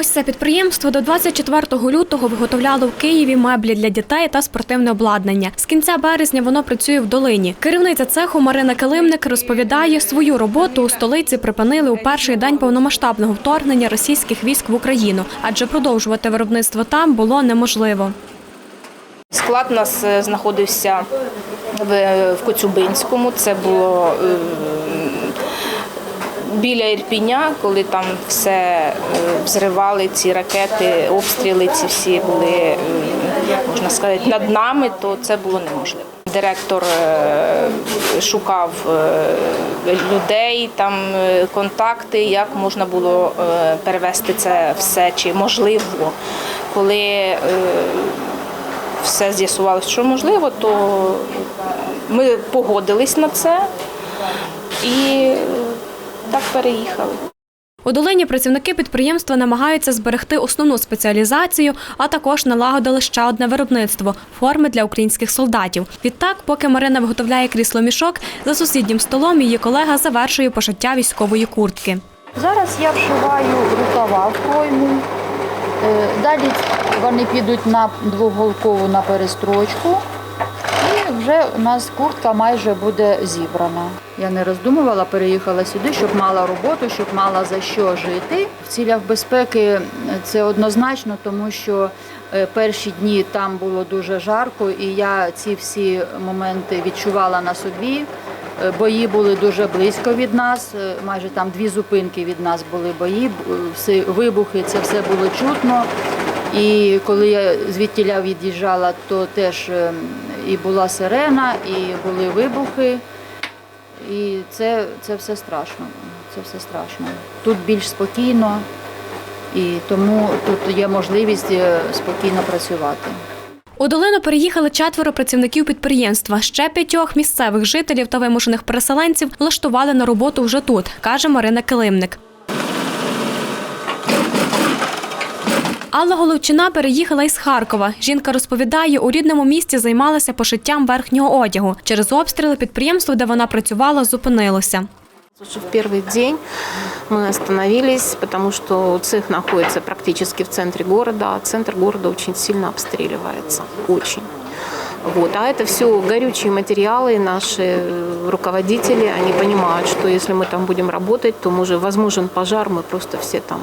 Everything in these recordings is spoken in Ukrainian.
Ось це підприємство до 24 лютого виготовляло в Києві меблі для дітей та спортивне обладнання. З кінця березня воно працює в долині. Керівниця цеху Марина Килимник розповідає, свою роботу у столиці припинили у перший день повномасштабного вторгнення російських військ в Україну, адже продовжувати виробництво там було неможливо. Склад у нас е, знаходився в, в Коцюбинському. Це було е, біля Ірпіня, коли там все е, взривали ці ракети, обстріли ці всі були, е, можна сказати, над нами, то це було неможливо. Директор е, шукав людей, там контакти, як можна було перевести це все, чи можливо, коли все з'ясувалося, що можливо, то ми погодились на це і так переїхали. У долині працівники підприємства намагаються зберегти основну спеціалізацію, а також налагодили ще одне виробництво форми для українських солдатів. Відтак, поки Марина виготовляє крісло мішок, за сусіднім столом її колега завершує пошиття військової куртки. Зараз я вшиваю рукава в пройму. Е, Далі вони підуть на двоголкову на перестрочку. Вже у нас куртка майже буде зібрана. Я не роздумувала, переїхала сюди, щоб мала роботу, щоб мала за що жити. В цілях безпеки це однозначно, тому що е, перші дні там було дуже жарко, і я ці всі моменти відчувала на собі. Е, Бої були дуже близько від нас, е, майже там дві зупинки від нас були бої, всі вибухи, це все було чутно. І коли я звідтіля від'їжджала, то теж і була сирена, і були вибухи. І це, це все страшно. Це все страшно. Тут більш спокійно, і тому тут є можливість е, спокійно працювати. У долину переїхали четверо працівників підприємства. Ще п'ятьох місцевих жителів та вимушених переселенців влаштували на роботу вже тут, каже Марина Килимник. Алла Головчина переїхала із Харкова. Жінка розповідає, у рідному місті займалася пошиттям верхнього одягу. Через обстріли підприємство, де вона працювала, зупинилося. Слушай, в первый день мы остановились, потому что цех находится практически в центре города, а центр города очень сильно обстреливается. Очень. Вот. А это все горючие материалы, наши э, руководители, они понимают, что если мы там будем работать, то может, возможен пожар, мы просто все там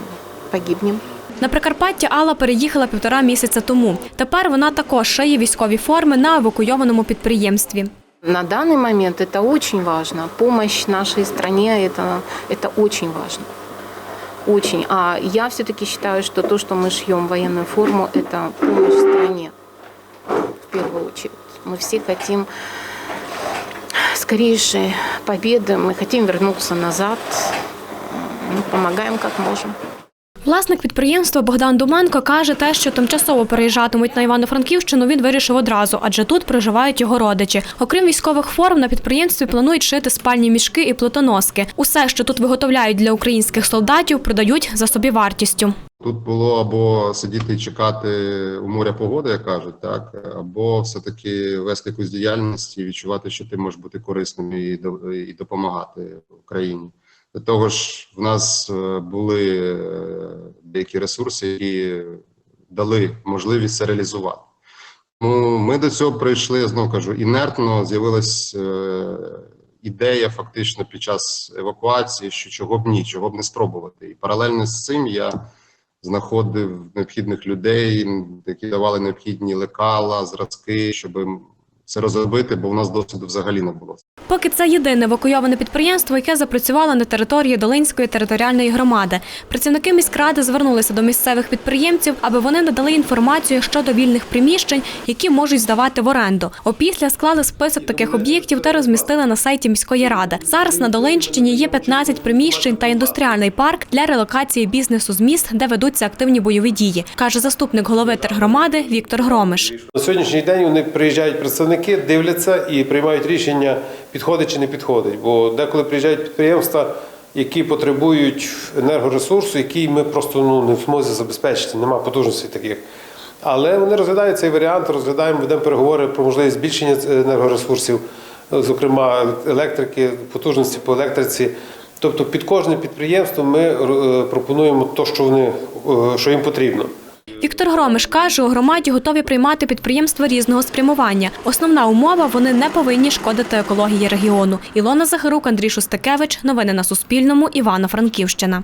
погибнем. На Прикарпаття Алла переїхала півтора місяця тому. Тепер вона також шиє військові форми на евакуйованому підприємстві. На данный момент это очень важно. Помощь нашей стране это, это очень важно. Очень. А я все-таки считаю, что то, что мы шьем военную форму, это помощь стране в первую очередь. Мы все хотим скорейшей победы, мы хотим вернуться назад. Мы помогаем как можем. Власник підприємства Богдан Думенко каже те, що тимчасово переїжджатимуть на Івано-Франківщину, він вирішив одразу, адже тут проживають його родичі. Окрім військових форм, на підприємстві планують шити спальні мішки і плитоноски. Усе, що тут виготовляють для українських солдатів, продають за собівартістю. Тут було або сидіти і чекати у моря погоди, як кажуть, так або все-таки вести якусь діяльність і відчувати, що ти можеш бути корисним і і допомагати Україні. Того ж, в нас е, були е, деякі ресурси, які дали можливість це реалізувати. Тому ми до цього прийшли, знову кажу, інертно з'явилась е, ідея фактично під час евакуації, що чого б ні, чого б не спробувати. І паралельно з цим я знаходив необхідних людей, які давали необхідні лекала, зразки, щоб це розробити, бо в нас досвіду взагалі не було. Поки це єдине евакуйоване підприємство, яке запрацювало на території Долинської територіальної громади. Працівники міськради звернулися до місцевих підприємців, аби вони надали інформацію щодо вільних приміщень, які можуть здавати в оренду. Опісля склали список таких об'єктів та розмістили на сайті міської ради. Зараз на Долинщині є 15 приміщень та індустріальний парк для релокації бізнесу з міст, де ведуться активні бойові дії, каже заступник голови тергромади Віктор Громиш. На сьогоднішній день вони приїжджають представники, дивляться і приймають рішення, підходить чи не підходить. Бо деколи приїжджають підприємства, які потребують енергоресурсу, який ми просто ну, не в змозі забезпечити, нема потужностей таких. Але вони розглядають цей варіант, розглядаємо, ведемо переговори про можливість збільшення енергоресурсів, зокрема електрики, потужності по електриці. Тобто під кожне підприємство ми е, пропонуємо те, що вони е, що їм потрібно. Віктор Громиш каже, у громаді готові приймати підприємства різного спрямування. Основна умова вони не повинні шкодити екології регіону. Ілона Захарук, Андрій Шустакевич. Новини на Суспільному. Івано-Франківщина.